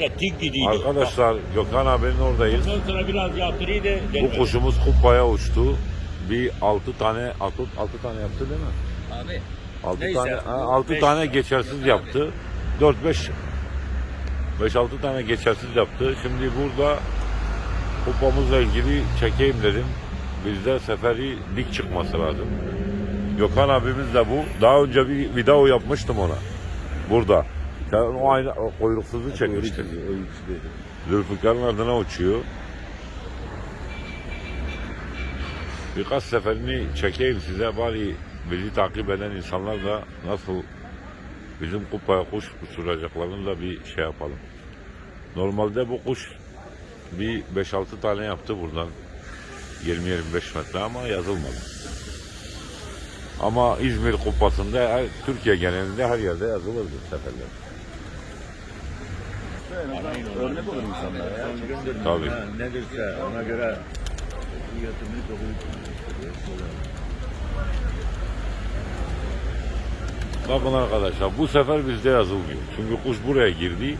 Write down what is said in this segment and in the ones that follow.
metre tik gidiyordu. Arkadaşlar Gökhan abinin oradayız. Ondan sonra biraz yatırıydı. Bu kuşumuz kupaya uçtu. Bir altı tane, altı, altı tane yaptı değil mi? Abi Altı Neyse, tane, altı beş tane tane. geçersiz yaptı. Dört beş, beş altı tane geçersiz yaptı. Şimdi burada kupamızla ilgili çekeyim dedim. Bizde seferi dik çıkması lazım. Gökhan abimiz de bu. Daha önce bir video yapmıştım ona. Burada. Sen o aynı o kuyruksuzu çekmiştin. Zülfikar'ın ardına uçuyor. Birkaç seferini çekeyim size bari bizi takip eden insanlar da nasıl bizim kupaya kuş uçuracaklarını da bir şey yapalım. Normalde bu kuş bir 5-6 tane yaptı buradan 20-25 metre ama yazılmadı. Ama İzmir kupasında her, Türkiye genelinde her yerde yazılırdı seferler. Örnek olur insanlara ya. Tabii. Ha, nedirse ona göre yatımını Bakın arkadaşlar bu sefer bizde yazılmıyor. Çünkü kuş buraya girdi.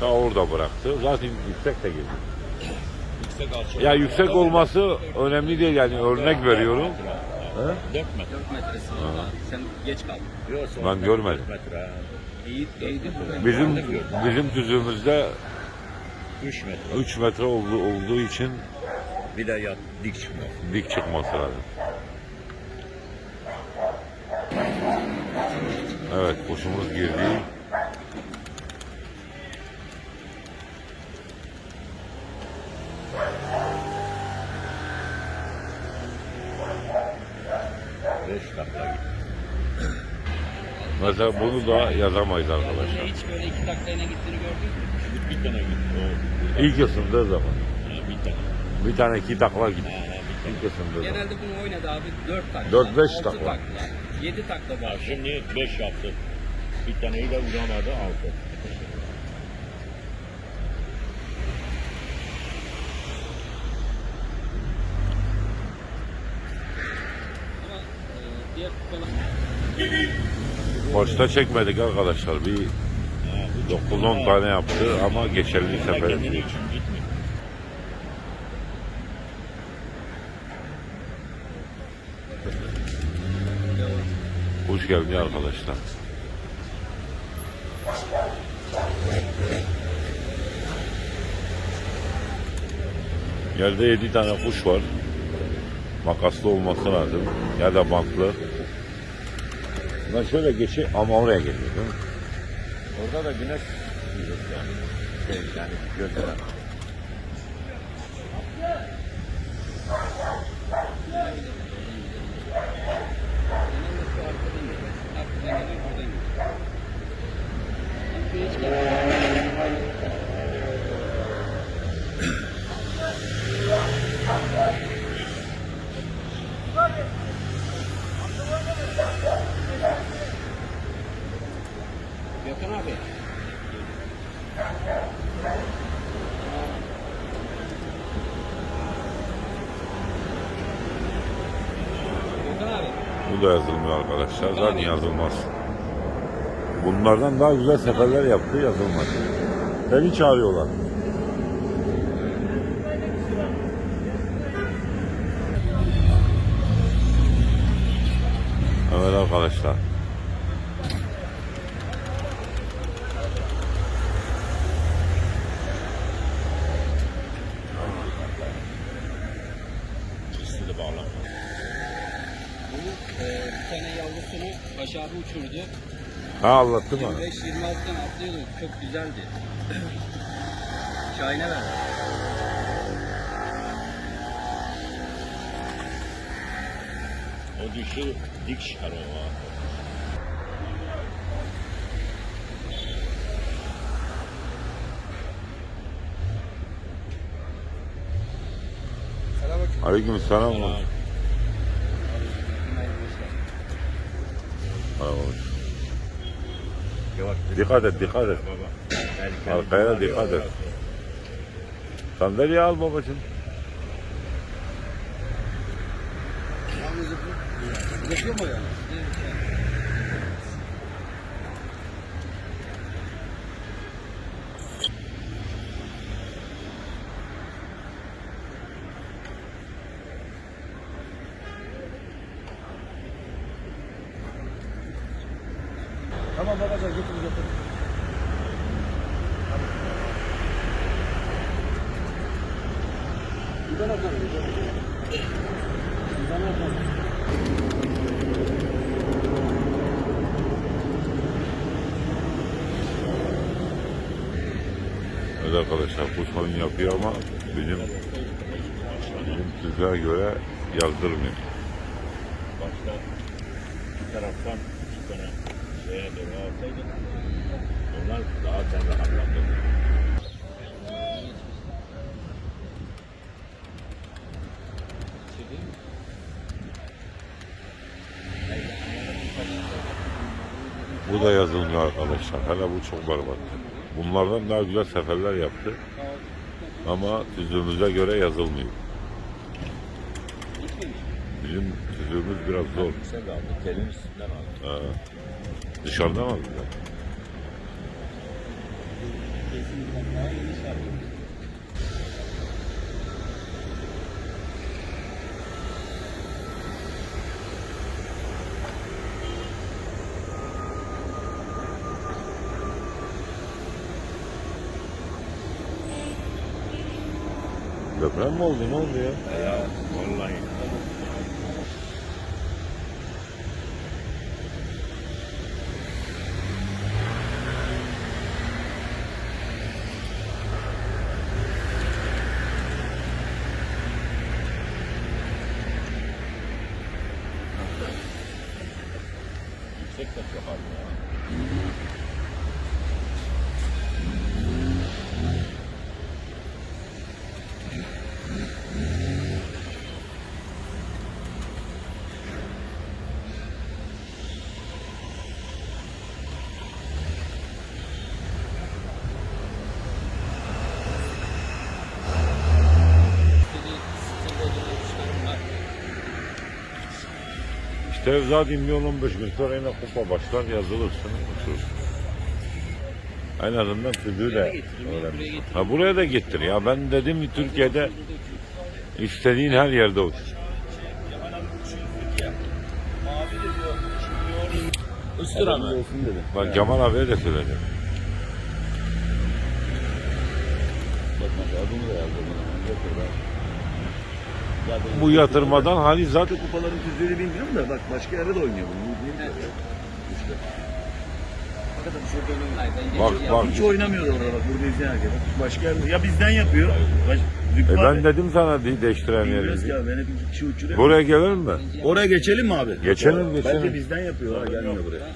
Ta orada bıraktı. Zaten yüksek de girdi. Ya yüksek olması önemli değil yani örnek veriyorum. 4 metre. 4 metresi var. Sen geç kaldın. Ben görmedim. 4 metre. Bizim bizim tüzüğümüzde 3 metre. 3 metre olduğu, olduğu için Bir de yat, dik çıkmaz. dik çıkması lazım. Evet kuşumuz girdi. Mesela bunu da yazamayız arkadaşlar. Hiç böyle 2 dakikayla gittiğini gördün mü? Bir tane gitti. İlk ısındığı zaman. Ha, bir tane. Bir tane iki takla gitti. İlk ısındığı zaman. Genelde bunu oynadı abi 4 takla. Dört, beş 6 takla. 7 takla var. şimdi 5 yaptı. Bir taneyi de vuramadı 6. Ama e, diğer kupalar Başta çekmedik arkadaşlar. Bir 9-10 tane yaptı ama geçerli sefer. Kendini için gitmiyor. Kuş geldi arkadaşlar. Yerde 7 tane kuş var. Makaslı olması lazım. Ya da bantlı. Ben şöyle geçeyim ama oraya geliyor değil mi? Orada da güneş yani. Şey, yani gösteren. genelde şu arkadan geliyor. Arkadan geliyor, buradan geliyor. Hiç gelmiyor. Gökhan abi. Gökhan abi. Bu da yazılmıyor arkadaşlar. Zaten yazılmaz. Bunlardan daha güzel seferler yaptı yazılmadı. Beni çağırıyorlar. Evet arkadaşlar. İkisi de bağlı. Bunu e, bir tane yavrusunu aşağı uçurdu. Ha anlattı mı? 25-26'dan atlıyordu. Çok güzeldi. Şahin'e ver. O dişi dik çıkar o. ha. Aleyküm selam. Ha, Dikkat et, dikkat et. Arkaya dikkat et. Sandalye al babacığım. Bırakıyor mu yani? Evet arkadaşlar Kusman'ın yapıyor ama bizim bizim tüzüğe göre yazdırmıyor. Başta bir taraftan iki tane şeye doğru alsaydık onlar daha sen rahatlatırdı. Bu da yazılmıyor arkadaşlar. Hele bu çok berbat. Bunlardan daha güzel seferler yaptı. Ama tüzüğümüze göre yazılmıyor. Bizim tüzüğümüz biraz zor. Sen de aldın. Telin aldın. Dışarıdan aldılar. Kesin biraz daha yeni şarkı. Deprem mi oldu? Ne oldu ya? Ya İşte zaten bir 15 gün sonra yine kupa başlar yazılırsın. uçurursun. En azından tüzüğü de öğrenmiş. Ha buraya da getir ya. Ben dedim ki Türkiye'de istediğin her yerde uç. Istıra mı? Ben Kemal abiye de söyleyeceğim. Bak mesela adını da yazdım. Getir bak. Ya ben- Bu yatırmadan hani zaten kupaların tüzüğünü bilmiyorum da bak başka yerde de oynuyor bunu. Bu değil mi? İşte. Bence Bak, çok bak. Hiç oynamıyor orada bak burada izleyen herkes. Başka yerde. Ya bizden yapıyor. Baş, e ben dedim sana de- değiştiren Bilmiyoruz yeri. ki abi. Ben hep iki kişi uçuruyor. Buraya gelelim mi? Oraya geçelim mi abi? Geçelim, Bence geçelim. bizden yapıyor. Ha, gelmiyor buraya.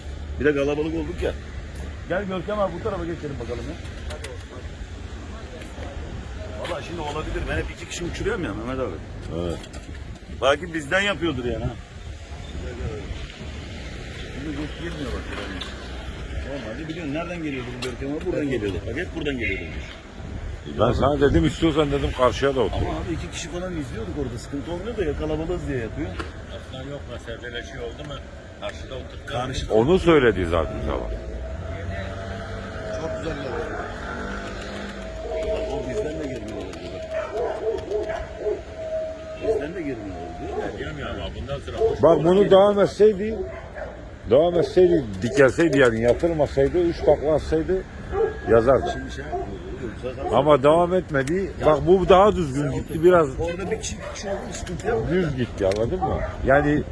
Bir de kalabalık olduk ya. Gel Görkem abi bu tarafa geçelim bakalım ya. Valla şimdi olabilir. Ben hep iki kişi uçuruyorum ya Mehmet abi. Evet. Belki bizden yapıyordur yani ha. Şimdi göz girmiyor bak. Yani. Normalde biliyorsun nereden geliyordu bu Görkem abi? Buradan geliyordu. Bak hep buradan geliyordu. Ben sana dedim istiyorsan dedim karşıya da otur. Ama abi iki kişi falan izliyorduk orada. Sıkıntı olmuyor da ya kalabalığız diye yapıyor. Aslında yok meseleyle şey oldu mu? Karşıda oturup Karşı. Onu söyledi zaten sana. Çok güzel ya. Bizden de girmiyor olabilir. diyorum ya ama bundan sonra Bak bunu devam etseydi, devam etseydi, dikelseydi yani yatırmasaydı, üç takla atsaydı yazardı. Şimdi şey Ama devam etmedi. Bak bu daha düzgün gitti biraz Orada bir kişi, bir kişi düz gitti anladın mı? Yani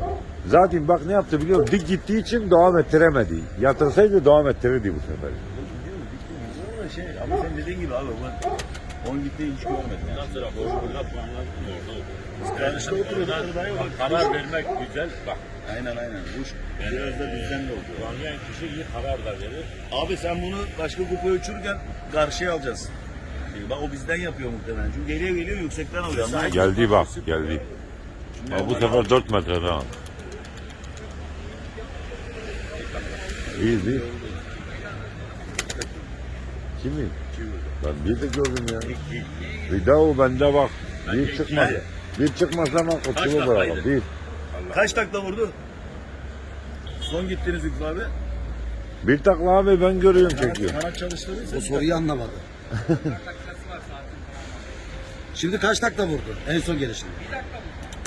zaten bak ne yaptı biliyor musun? Dik gittiği için devam ettiremedi. Yatırsaydı devam ettirirdi bu sefer. Ama şey ama sen dediğin gibi abi ben 10 gittiği hiç görmedim. bundan sonra boş burada puanlar oldu. Yani işte yok. Karar vermek güzel. Bak Aynen aynen. Bu iş biraz da bizden de oluyor. puanlayan kişi iyi karar da verir. Abi sen bunu başka kupaya uçururken karşıya alacaksın. Ee, Bak o bizden yapıyor muhtemelen. Çünkü geliyor geliyor yüksekten alıyor. Anladın mı? Geldi bak geldi. Ama bu sefer 4 metreden. İyi değil. Kimi? Ben bir de gördüm ya. Bir daha o bende bak. Bir çıkmaz. Bir çıkmazsa ben kutulu bırakalım. Bir. Kaç takla vurdu? Son gittiğiniz Zükrü abi. Bir takla abi ben görüyorum çekiyor. Kanat çalıştırdıysa. O soruyu anlamadı. Şimdi kaç takla vurdu en son gelişinde?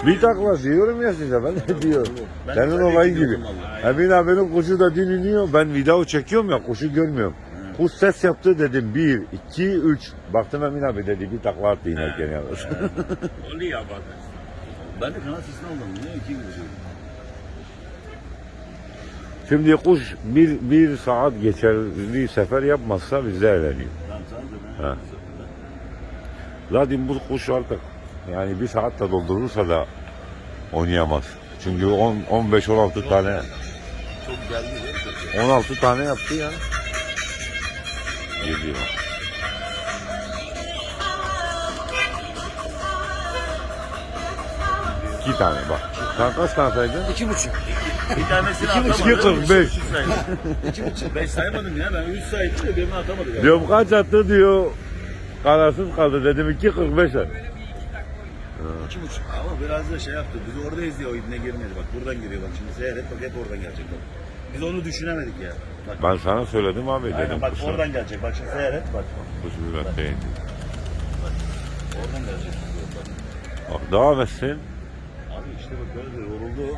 Bir takla diyorum ya size ben de diyorum. Ben Senin olayın gibi. Emin abinin kuşu da dün iniyor. Ben video çekiyorum ya kuşu görmüyorum. Kuş ses yaptı dedim. Bir, iki, üç. Baktım Emin abi dedi bir takla attı inerken yalnız. Oluyor bazen. Ben de kanat sesini aldım. Niye iki gibi şey? Şimdi kuş bir, bir saat geçerli sefer yapmazsa bizde eğleniyor. Tamam tamam. Ha. Zaten bu kuş artık yani bir saatte doldurursa da oynayamaz. Çünkü 10, 15-16 tane Çok geldi. ya. 16 tane yaptı ya. Geliyor. İki tane bak. Sen kaç tane saydın? İki buçuk. Bir tanesini İki buçuk, atamadım. iki kırk beş. İki buçuk. Beş saymadım ya. Ben üç saydım da birini atamadım. Ya. Diyorum kaç attı diyor. Kararsız kaldı dedim 2.45 at. İki buçuk. Ama biraz da şey yaptı. Biz oradayız diye o ibne girmedi. Bak buradan giriyor bak. Şimdi seyret bak hep oradan gelecek bak. Biz onu düşünemedik ya. Bak. Ben sana söyledim abi dedim. Aynen bak kuşlar. oradan gelecek. Bak şimdi seyret bak. Kuş biraz değil. Oradan gelecek. Bak. Bak devam etsin. Abi işte bak böyle de yoruldu.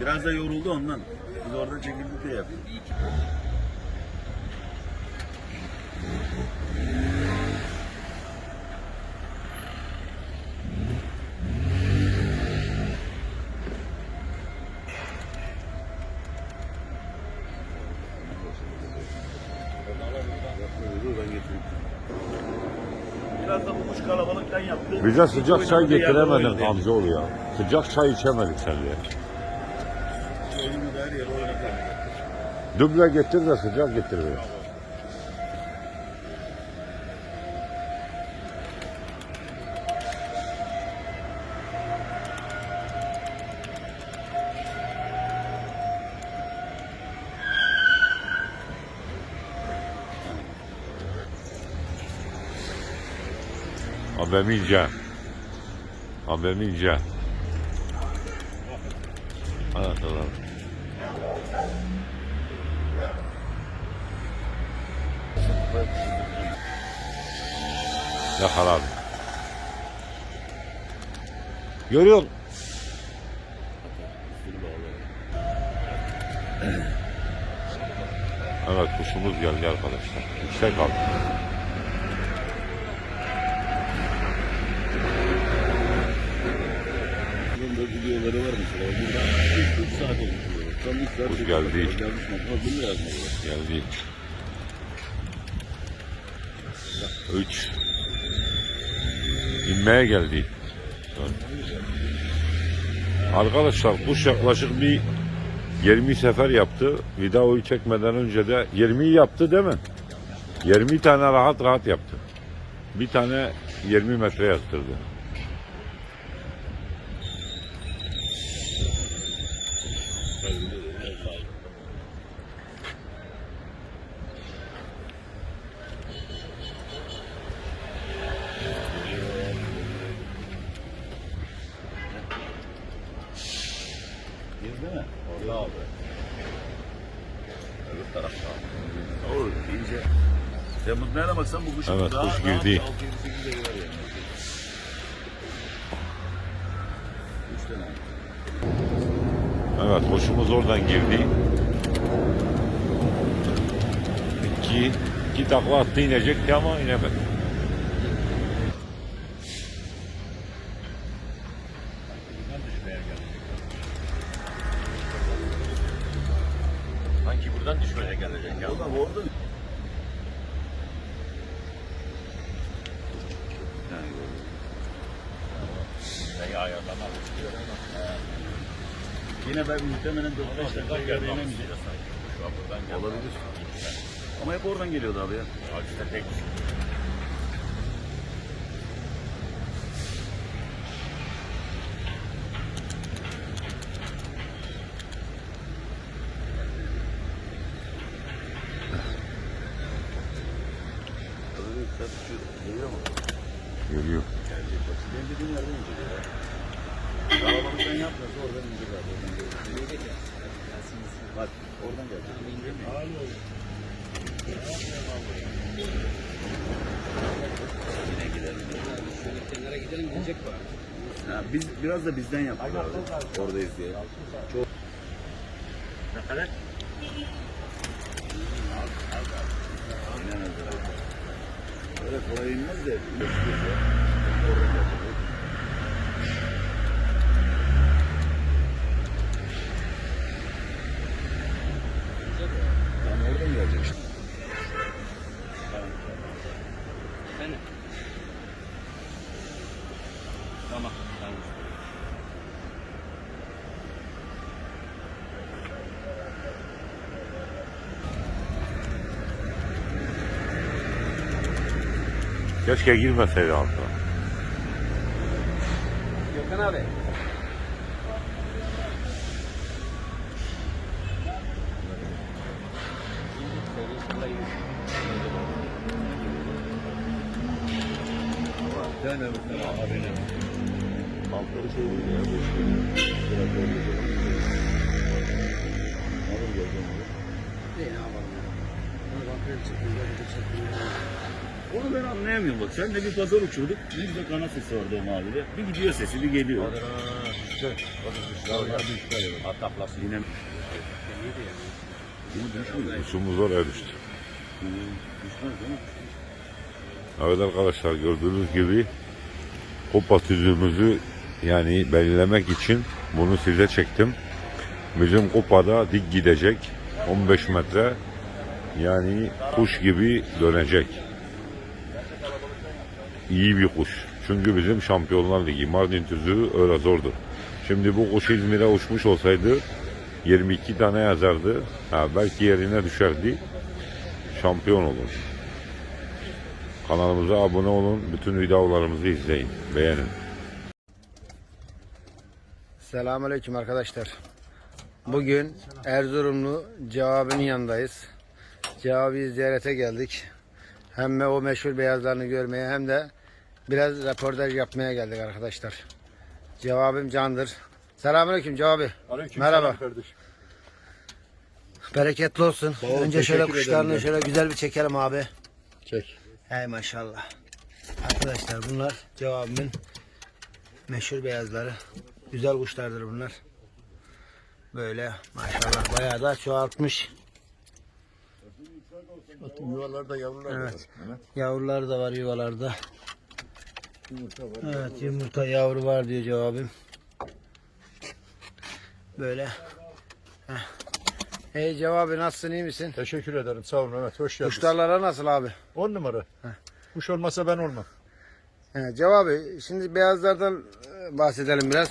Biraz da yoruldu ondan. Biz oradan çekildik diye yapıyor. Dur ben getireyim. Biraz da bu kuş kalabalıktan yaptı. Bize sıcak çay getiremedin amcaoğlu ya. Sıcak çay içemedik seninle. Duble getir de sıcak getir biraz. Abim ince. Abim ince. Evet, evet. Yakal abi. Görüyor musun? Evet kuşumuz geldi arkadaşlar. Yüksek aldı. Videoları var mesela. Burada 3 saat olmuş. Tam 3 saat. Olmuş. geldi. Gelmiş mi? Bunu yazmadılar. Geldi. Üç. İnmeye geldi. Arkadaşlar kuş yaklaşık bir 20 sefer yaptı. Videoyu çekmeden önce de 20'yi yaptı değil mi? 20 tane rahat rahat yaptı. Bir tane 20 metre yattırdı. Kuş Evet, daha, kuş girdi. 6-7-8'e girer yani. Üç tane. Evet hoşumuz oradan girdi. İki, iki takla attı inecekti ama inemedi. Sanki buradan düşmeye gelecek ya. O da orada. Yani, Neyi ayarlamak istiyor Yine ben muhtemelen 4-5 dakika geldi. Olabilir. Ama hep oradan geliyordu abi ya. Aciste tek şu geliyor mu? Geliyor. Benim dediğim yerden inceliyor ya. Kalabalıktan yapmıyorsa oradan inecek abi. Gelecek. Bak oradan gelecek. Şöyle kenara gidelim diyecek var. Ha, biz biraz da bizden yaptık abi. Oradayız diye. Çok Ne kadar? Öyle. Kolay inmez de. üretiyoruz ya. Oradan gelecek. Yani oradan gelecek işte. Efendim? Tamam. Tamam. Keşke girmeseydi altına. Gökhan abi. Sen de bir pazar uçurduk. Ne güzel kana sesi vardı o mavide. Bir gidiyor sesi bir geliyor. Ataplasın. Yine Bunu düşmüyor. Kuşumuz oraya düştü. Düşmez değil mi? Evet arkadaşlar gördüğünüz gibi kupa tüzüğümüzü yani belirlemek için bunu size çektim. Bizim kupada dik gidecek 15 metre yani kuş gibi dönecek. İyi bir kuş. Çünkü bizim Şampiyonlar Ligi Mardin tüzüğü öyle zordu. Şimdi bu kuş İzmir'e uçmuş olsaydı 22 tane yazardı. Ha, belki yerine düşerdi. Şampiyon olur. Kanalımıza abone olun. Bütün videolarımızı izleyin. Beğenin. Selamünaleyküm arkadaşlar. Bugün Erzurumlu Cevabi'nin yanındayız. Cevabi'yi ziyarete geldik. Hem o meşhur beyazlarını görmeye hem de biraz röportaj yapmaya geldik arkadaşlar. Cevabim candır. Selamünaleyküm Cevabi. Merhaba. Bereketli olsun. ol, Önce şöyle kuşlarını şöyle güzel bir çekelim abi. Çek. Hey maşallah. Arkadaşlar bunlar Cevabimin meşhur beyazları. Güzel kuşlardır bunlar. Böyle maşallah bayağı da çoğaltmış. Yuvalarda yavrular Evet. var. Mehmet. Yavrular da var yuvalarda. Yumurta var. Evet yumurta yavru var diyor cevabım. Böyle. Heh. Hey cevabı nasılsın iyi misin? Teşekkür ederim. Sağ olun Mehmet. Hoş geldiniz. Kuşlarlara nasıl abi? 10 numara. Kuş olmasa ben olmam. He, cevabı şimdi beyazlardan e, bahsedelim biraz.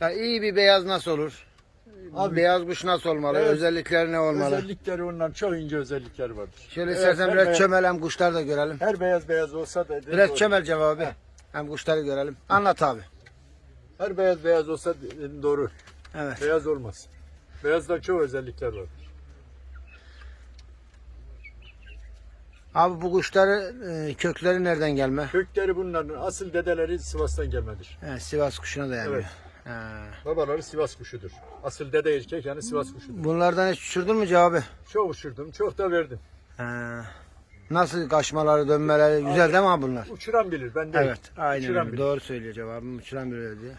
Ya iyi bir beyaz nasıl olur? Abi- beyaz kuş nasıl olmalı? Evet. Özellikleri ne olmalı? Özellikleri ondan çok ince özellikleri vardır. Şöyle Evet, istersen biraz beyaz- çömelem kuşlar da görelim. Her beyaz beyaz olsa da Biraz doğru. çömel cevabı. Hem kuşları görelim. Anlat abi. Her beyaz beyaz olsa doğru. Evet. Beyaz olmaz. Beyazda çok özellikler var. Abi bu kuşları e, kökleri nereden gelme? Kökleri bunların asıl dedeleri Sivas'tan gelmedir. He, Sivas kuşuna dayanıyor. Evet. He. Babaları Sivas kuşudur. Asıl dede erkek yani Sivas kuşudur. Bunlardan hiç uçurdun mu cevabı? Çok uçurdum, çok da verdim. He. Nasıl kaçmaları, dönmeleri güzel değil mi abi bunlar? Uçuran bilir, ben değil. Evet, aynen Uçuran öyle. bilir. Doğru söylüyor cevabım. Uçuran bir öyle diyor.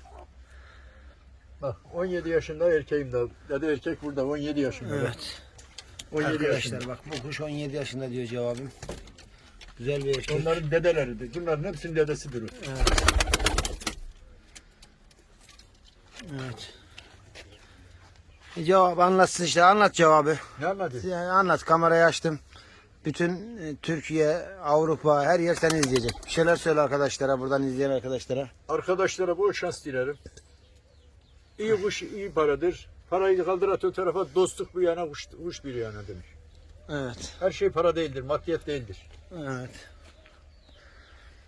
Bak 17 yaşında erkeğim de. Dede erkek burada 17 yaşında. Evet. 17 Arkadaşlar yaşında. bak bu kuş 17 yaşında diyor cevabım. Güzel bir erkek. Onların dedeleridir. Bunların hepsinin dedesidir. o. Evet. E, Cevap anlatsın işte anlat cevabı. Ne anladın? Yani anlat kamerayı açtım. Bütün e, Türkiye, Avrupa her yer seni izleyecek. Bir şeyler söyle arkadaşlara buradan izleyen arkadaşlara. Arkadaşlara bol şans dilerim. İyi kuş iyi paradır. Parayı kaldır at o tarafa dostluk bu yana kuş, kuş bir yana demiş. Evet. Her şey para değildir, maddiyet değildir. Evet.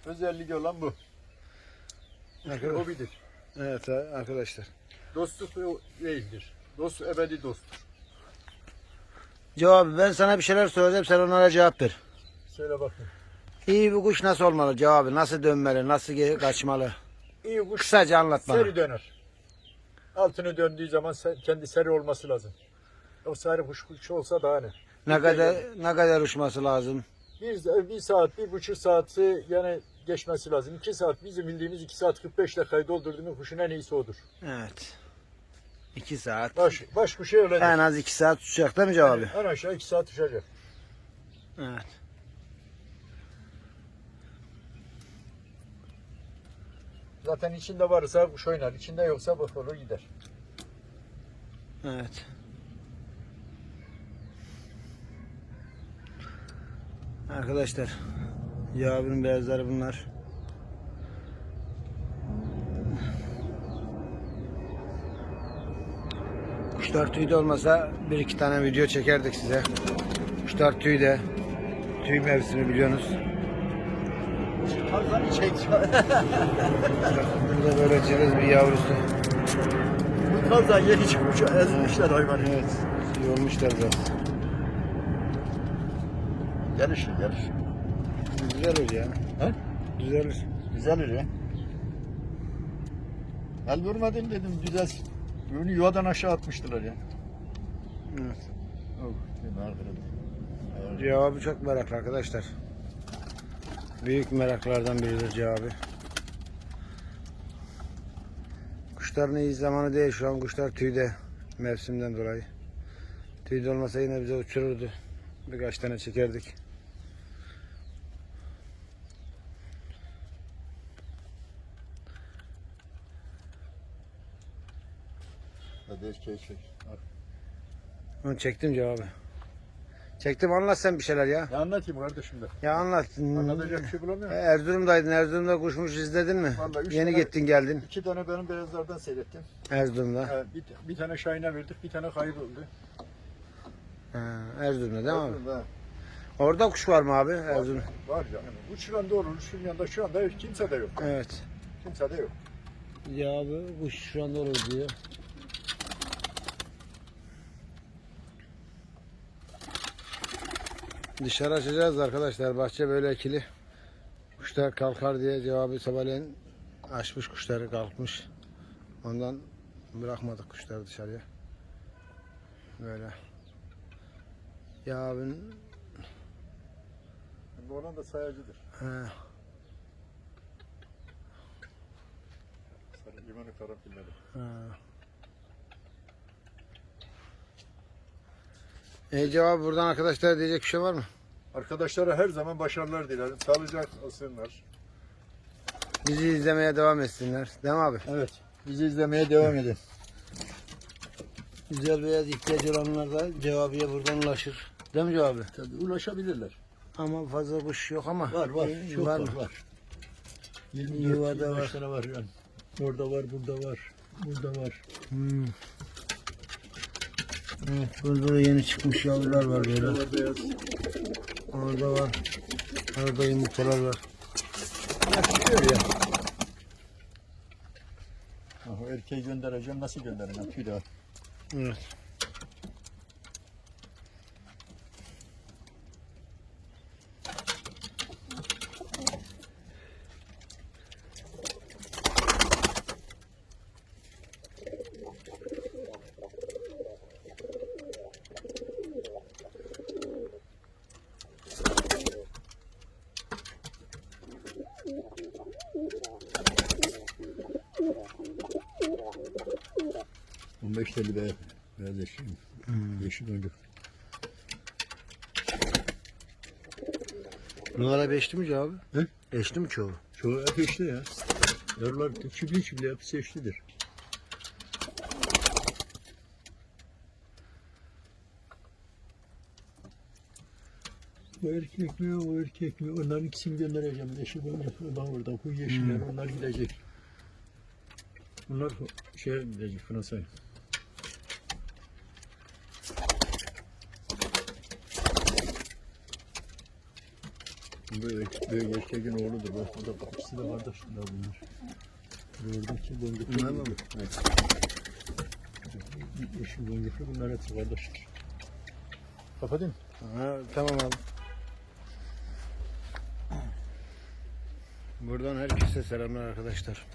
Özelliği olan bu. Arkadaş- Hobidir. Evet arkadaşlar. Dostluk değildir. Dost ebedi dosttur. Cevabı ben sana bir şeyler soracağım sen onlara cevap ver. Söyle bakın. İyi bir kuş nasıl olmalı cevabı? Nasıl dönmeli? Nasıl ge- kaçmalı? İyi kuş Kısaca anlat bana. seri döner. Altını döndüğü zaman se- kendi seri olması lazım. Yoksa her kuş kuş olsa daha ne? Ne kadar ne kadar uçması lazım? Bir, bir saat, bir buçuk saati yani geçmesi lazım. 2 saat bizim bildiğimiz 2 saat 45 dakikayı doldurduğumuz kuşun en iyisi odur. Evet. 2 saat. Baş, baş kuşu öyledir. En az 2 saat tutacak değil mi cevabı? En aşağı 2 saat uçacak. Evet. Zaten içinde varsa kuş oynar. İçinde yoksa olur gider. Evet. Arkadaşlar Cevabinin beyazları bunlar. Kuşlar tüyde olmasa bir iki tane video çekerdik size. Kuşlar tüyde. Tüy mevsimi biliyorsunuz. Çek. Burada böyle cılız bir yavrusu. Bu kalkan yeni çıkmış. Ezmişler hayvanı. Evet. Yormuşlar biraz. Gelişir gelişir. Düzelir ya. He? Düzelir. Güzelir ya. El vurmadım dedim düzelsin. Bunu yuvadan aşağı atmıştılar ya. Evet. Oh. Cevabı çok meraklı arkadaşlar. Büyük meraklardan biridir cevabı. Kuşların iyi zamanı değil şu an kuşlar tüyde mevsimden dolayı. Tüyde olmasa yine bize uçururdu. Birkaç tane çekerdik. Erkeği çek. Onu çektim cevabı. Çektim anlat sen bir şeyler ya. Ne anlatayım kardeşim de? Ya anlat. Anlatacak bir şey bulamıyorum. Erzurum'daydın. Erzurum'da kuşmuş izledin mi? Vallahi üç Yeni tane- gittin geldin İki tane benim beyazlardan seyrettim. Erzurum'da. Ha, bir, bir tane Şahin'e verdik, bir tane kayboldu. Ha, Erzurum'da değil mi abi? Ha, Orada kuş var mı abi Erzurum? Var yani. Uçuran da olur, uçurmayan da şu anda kimse de yok. Evet. Kimse de yok. Cevabı kuş şu anda olur diyor. Dışarı açacağız arkadaşlar. Bahçe böyle ekili. Kuşlar kalkar diye cevabı sabahleyin açmış kuşları kalkmış. Ondan bırakmadık kuşları dışarıya. Böyle. Cevabın Bu olan da sayacıdır. he, Sarı limanı karanfilleri. he. E cevap buradan arkadaşlar diyecek bir şey var mı? Arkadaşlara her zaman başarılar dilerim. Sağlıcak olsunlar. Bizi izlemeye devam etsinler. Değil mi abi? Evet. Bizi izlemeye devam edin. Güzel beyaz ihtiyacı olanlar da cevabıya buradan ulaşır. Değil mi cevabı? Tabii ulaşabilirler. Ama fazla kuş yok ama. Var var. İyi, Çok var mı? var. 24 Yuvada 25 var. var yani. Orada var, burada var. Burada var. Hmm. Evet, burada da yeni çıkmış yavrular var böyle. Orada var. Orada yumurtalar var. Çıkıyor ya. O erkeği göndereceğim. Nasıl göndereceğim? Tüy de var. Evet. Beş teli beyaz. Beyaz eşeğim. Yeşil boncuk. Numara beşli mi cevabı? Hı? Beşli mi çoğu? Çoğu hep eşli ya. Yarılar çiftli çiftli hepsi eşlidir. Bu erkek mi, o erkek mi? Onların ikisini göndereceğim. Yeşil boncuklu da orada. Bu yeşiller, onlar gidecek. Bunlar şeye gidecek Fransa'ya. Büyük, büyük erkeğin oğludur. Bak o da ikisi de kardeşler bunlar. Oradaki boncuklu. Bunlar mı? Evet. Yeşil boncuklu bunlar hepsi kardeşler. Kapatayım. Ha, tamam abi. Buradan herkese selamlar arkadaşlar.